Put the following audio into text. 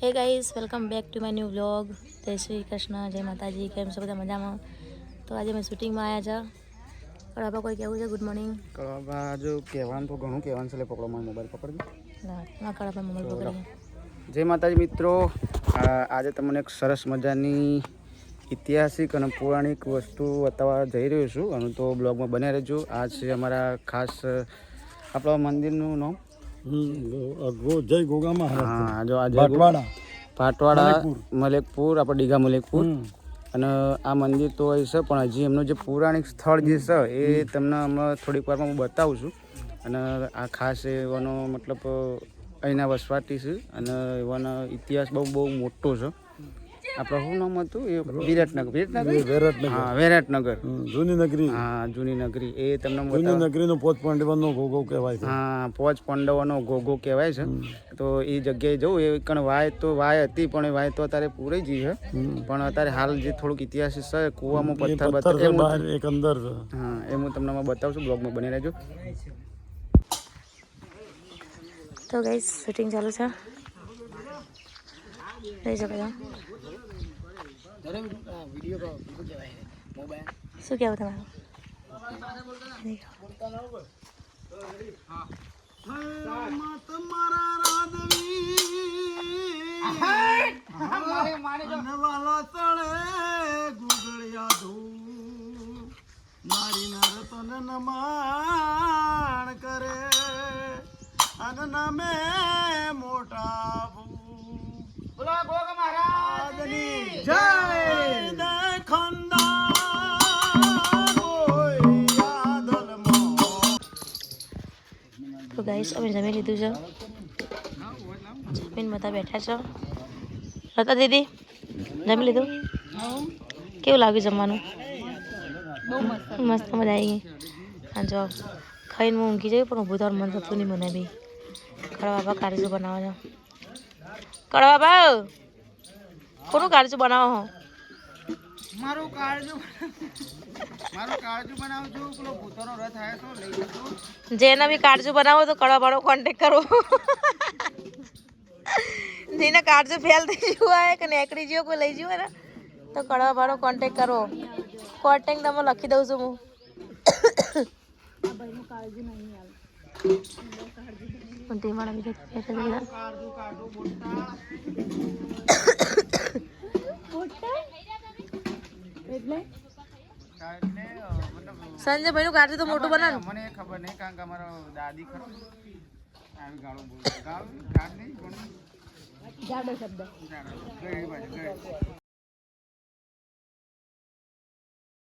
Hey guys welcome back to my new vlog જય શ્રી કૃષ્ણ જય માતાજી કેમ છો બધા મજામાં? તો આજે મેં શૂટિંગમાં આવ્યા છે કળાબા કોઈ કહેવું છે? ગુડ મોર્નિંગ કળાબા જો કહેવાનું તો ઘણું કહેવાનું છે લે પકડો મારો મોબાઈલ પકડજો. ના કળાબા મોબાઈલ પકડીએ જય માતાજી મિત્રો આજે તમને એક સરસ મજાની ઐતિહાસિક અને પૌરાણિક વસ્તુ બતાવવા જઈ રહ્યો છું. અને તો બ્લોગમાં બન્યા રહેજો. આ છે અમારા ખાસ આપણા મંદિરનું નામ જય ગોગામાં હા. જો ભાટવાડા. પાટવાડા મલેકપુર. આપણે ડીગા મલેકપુર. અને આ મંદિર તો હોય છે પણ હજી એમનું જે પૌરાણિક સ્થળ જે છે એ તમને હમણાં થોડીક વારમાં હું બતાવું છું. અને આ ખાસ એવાનો મતલબ અહીંના વસવાટી છે અને એવાનો ઇતિહાસ બહુ બહુ મોટો છે. આપણે પ્રભુ નામ હતું? એ વિરાટનગર. વિરાટનગર? વેરતનગર હા વિરાટનગર. જૂની નગરી. હા જૂની નગરી. એ તમને જૂની નગરીનો પોચ પાંડવનો ગોગો કહેવાય છે. હા પોચ પાંડવોનો ગોગો કહેવાય છે. તો એ જગ્યાએ જવું. એ કણ વાય તો વાય હતી પણ એ વાય તો અત્યારે પૂરી ગઈ છે. હમ. પણ અત્યારે હાલ જે થોડુંક ઇતિહાસ છે કૂવામાં પથ્થર પથ્થર એ બહાર એક અંદર હા એ હું તમને બતાવશું. બ્લોગમાં બની રહેજો. તો ગાઈસ શૂટિંગ ચાલુ છે. રહી શકો છો. શું કહેવું તમારું? મારી નરતન નમાણ કરે. અન નામે મોટા તો ગાઈસ અમે જમી લીધું છે. જમીન બધા બેઠા છો. લતા દીદી, જમી લીધું? કેવું લાગ્યું જમવાનું? મસ્ત મજા આવી ગઈ. જો, ખાઈને હું ઊંઘી જઈ, પણ ઊભું થવાનું મન થતું નહીં મને બી કડવા બા કારજુ બનાવો છો કડવા બા કોનું કારજુ બનાવો હો? મારું કાળજુ મારું કાળજુ બનાવું છું પેલો ભૂતોનો રથ આવ્યો છો લઈ જજો જેને બી કારજુ બનાવો તો કળા બાનો કોન્ટેક કરો. જેને કાળજુ ફેલ થઈ ગયું હોય કે નેકડી ગયો કોઈ લઈ ગયું હોય ને તો કડવા વાળો કોન્ટેક કરો. કોન્ટેક તમે લખી દઉં છું હું. પણ તે મારા બીજા બેઠા છે બધા. કાળજુ કાઢું બોલતા એટલે? ભાઈ નું કાર્ડ તો મોટું બનાવ મને ખબર નહીં કારણ કે અમારો દાદી ખરો. આવી ગાળો બોલ. ગાળો નહીં પણ જાડો શબ્દ. ગળી બાજુ ગળી